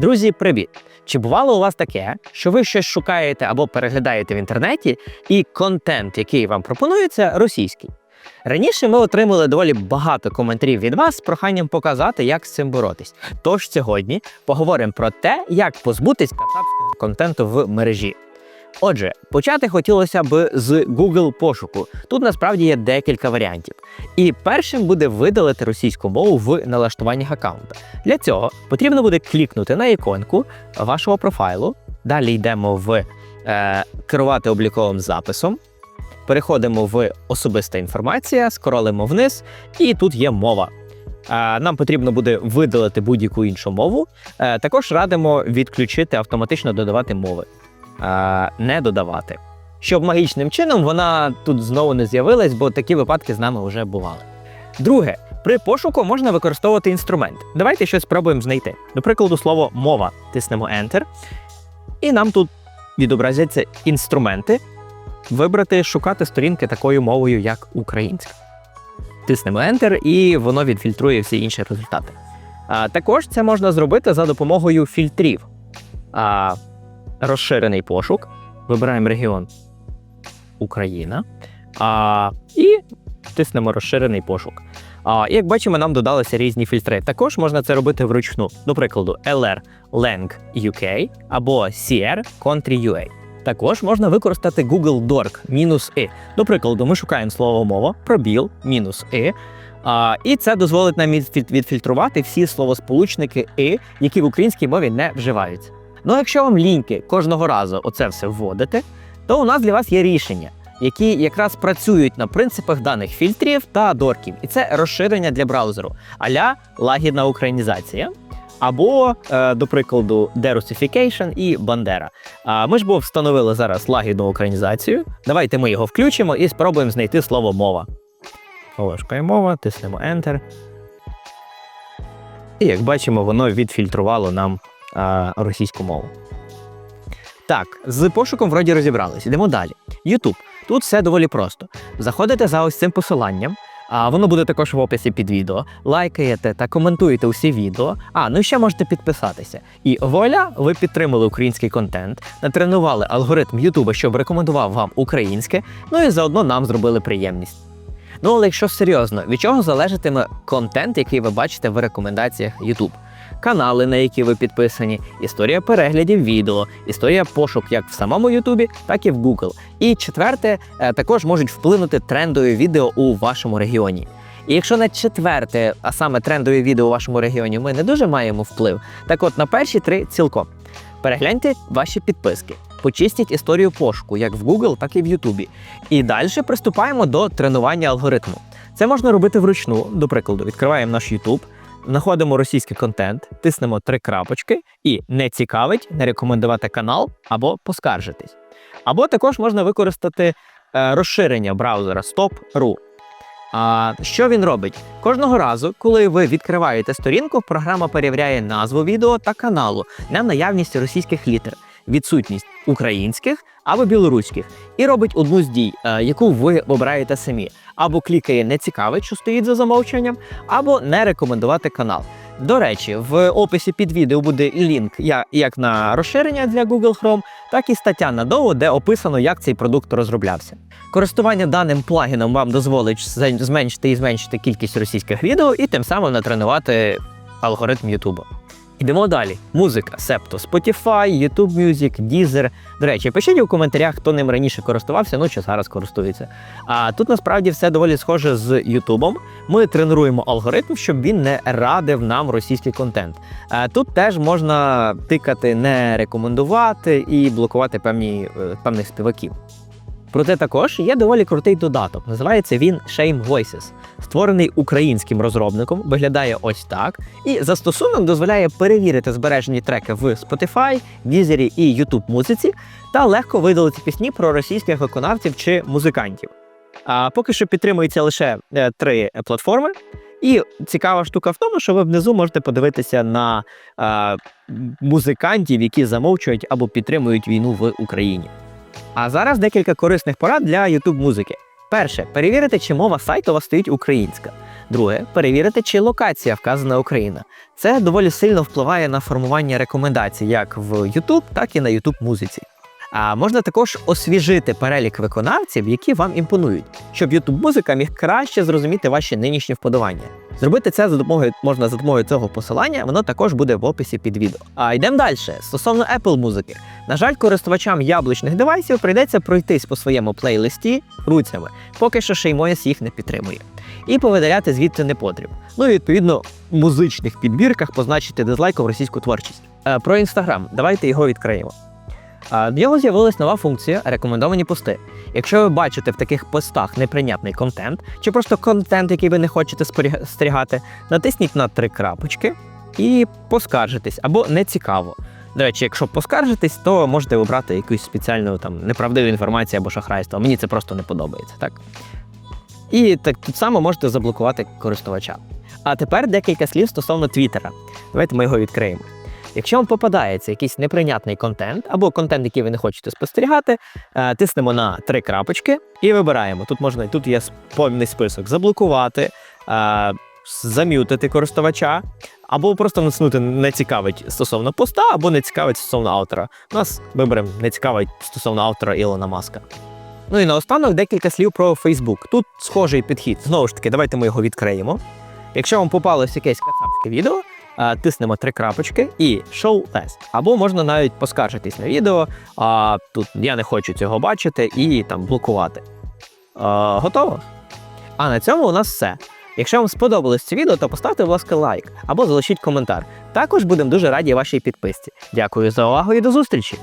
Друзі, привіт! Чи бувало у вас таке, що ви щось шукаєте або переглядаєте в інтернеті, і контент, який вам пропонується, російський? Раніше ми отримали доволі багато коментарів від вас з проханням показати, як з цим боротись. Тож сьогодні поговоримо про те, як позбутись кацапського контенту в мережі. Отже, почати хотілося б з Google пошуку. Тут насправді є декілька варіантів. І першим буде видалити російську мову в налаштуваннях аккаунта. Для цього потрібно буде клікнути на іконку вашого профайлу. Далі йдемо в е, керувати обліковим записом. Переходимо в особиста інформація, скролимо вниз, і тут є мова. Е, Нам потрібно буде видалити будь-яку іншу мову. Е, Також радимо відключити автоматично додавати мови, не додавати. Щоб магічним чином вона тут знову не з'явилась, бо такі випадки з нами вже бували. Друге, при пошуку можна використовувати інструмент. Давайте щось спробуємо знайти. До прикладу, слово мова. Тиснемо Enter, і нам тут відобразяться інструменти. Вибрати, шукати сторінки такою мовою, як українська. Тиснемо Enter, і воно відфільтрує всі інші результати. А, також це можна зробити за допомогою фільтрів. А, розширений пошук. Вибираємо регіон Україна. А, і тиснемо розширений пошук. А, і як бачимо, нам додалися різні фільтри. Також можна це робити вручну. До прикладу, LR Lang UK або CR Country UA. Також можна використати Google Dork мінус «и». До прикладу, ми шукаємо слово мова, пробіл, мінус «и». А, і це дозволить нам відфільтрувати всі словосполучники «и», які в українській мові не вживаються. Ну, якщо вам ліньки кожного разу оце все вводити, то у нас для вас є рішення, які якраз працюють на принципах даних фільтрів та дорків. І це розширення для браузеру, аля лагідна українізація. Або, е, до прикладу, Derussification і Бандера. А ми ж бо встановили зараз лагідну українізацію. Давайте ми його включимо і спробуємо знайти слово мова. Ложкою мова, тиснемо Enter. І як бачимо, воно відфільтрувало нам а, російську мову. Так, з пошуком вроді розібрались. Йдемо далі. YouTube. Тут все доволі просто. Заходите за ось цим посиланням. А воно буде також в описі під відео. Лайкаєте та коментуєте усі відео. А ну і ще можете підписатися. І вуаля, ви підтримали український контент, натренували алгоритм Ютуба, щоб рекомендував вам українське. Ну і заодно нам зробили приємність. Ну але якщо серйозно, від чого залежатиме контент, який ви бачите в рекомендаціях YouTube? Канали, на які ви підписані, історія переглядів відео, історія пошук як в самому Ютубі, так і в Google. І четверте, е, також можуть вплинути трендові відео у вашому регіоні. І якщо на четверте, а саме трендові відео у вашому регіоні, ми не дуже маємо вплив, так от на перші три цілком. Перегляньте ваші підписки, почистіть історію пошуку як в Google, так і в Ютубі. І далі приступаємо до тренування алгоритму. Це можна робити вручну. До прикладу, відкриваємо наш YouTube, знаходимо російський контент, тиснемо три крапочки і не цікавить, не рекомендувати канал або поскаржитись. Або також можна використати е, розширення браузера Stop.ru. А що він робить? Кожного разу, коли ви відкриваєте сторінку, програма перевіряє назву відео та каналу на наявність російських літер, відсутність українських або білоруських, і робить одну з дій, е, яку ви обираєте самі, або клікає не цікавить, що стоїть за замовченням, або не рекомендувати канал. До речі, в описі під відео буде лінк як на розширення для Google Chrome, так і стаття на доу, де описано, як цей продукт розроблявся. Користування даним плагіном вам дозволить зменшити і зменшити кількість російських відео і тим самим натренувати алгоритм YouTube. Йдемо далі. Музика, септо Spotify, YouTube Music, Deezer. До речі, пишіть у коментарях, хто ним раніше користувався, ну чи зараз користується. А тут насправді все доволі схоже з YouTube. Ми тренуємо алгоритм, щоб він не радив нам російський контент. Е, Тут теж можна тикати не рекомендувати і блокувати певні, е, певних співаків. Проте також є доволі крутий додаток. Називається він Shame Voices. Створений українським розробником, виглядає ось так. І застосунок дозволяє перевірити збережені треки в Spotify, Deezer і YouTube музиці та легко видалити пісні про російських виконавців чи музикантів. А поки що підтримується лише е, три платформи. І цікава штука в тому, що ви внизу можете подивитися на е, музикантів, які замовчують або підтримують війну в Україні. А зараз декілька корисних порад для YouTube музики. Перше, перевірити, чи мова сайту у вас стоїть українська. Друге, перевірити, чи локація вказана Україна. Це доволі сильно впливає на формування рекомендацій як в YouTube, так і на YouTube музиці. А можна також освіжити перелік виконавців, які вам імпонують, щоб YouTube музика міг краще зрозуміти ваші нинішні вподобання. Зробити це за допомогою можна за допомогою цього посилання, воно також буде в описі під відео. А йдемо далі. Стосовно Apple музики. На жаль, користувачам яблучних девайсів прийдеться пройтись по своєму плейлисті руцями, поки що ShameOS їх не підтримує. І повидаляти звідти не потрібно. Ну і відповідно в музичних підбірках позначити дизлайком російську творчість. Е, Про інстаграм, давайте його відкриємо. В нього з'явилась нова функція рекомендовані пости. Якщо ви бачите в таких постах неприйнятний контент, чи просто контент, який ви не хочете спостерігати, натисніть на три крапочки і поскаржитесь або не цікаво. До речі, якщо поскаржитесь, то можете обрати якусь спеціальну там неправдиву інформацію або шахрайство. Мені це просто не подобається, так? І так тут само можете заблокувати користувача. А тепер декілька слів стосовно Твіттера. Давайте ми його відкриємо. Якщо вам попадається якийсь неприйнятний контент або контент, який ви не хочете спостерігати, е, тиснемо на три крапочки і вибираємо. Тут можна тут є повний список заблокувати, е, зам'ютити користувача, або просто натиснути не цікавить стосовно поста, або не цікавить стосовно автора. У нас виберемо не цікавить стосовно автора Ілона Маска. Ну і наостанок декілька слів про Facebook. Тут схожий підхід. Знову ж таки, давайте ми його відкриємо. Якщо вам попалось якесь кацапське відео, тиснемо три крапочки і show less. Або можна навіть поскаржитись на відео, а тут я не хочу цього бачити і там блокувати. А, готово? А на цьому у нас все. Якщо вам сподобалось це відео, то поставте, будь ласка, лайк або залишіть коментар. Також будемо дуже раді вашій підписці. Дякую за увагу і до зустрічі!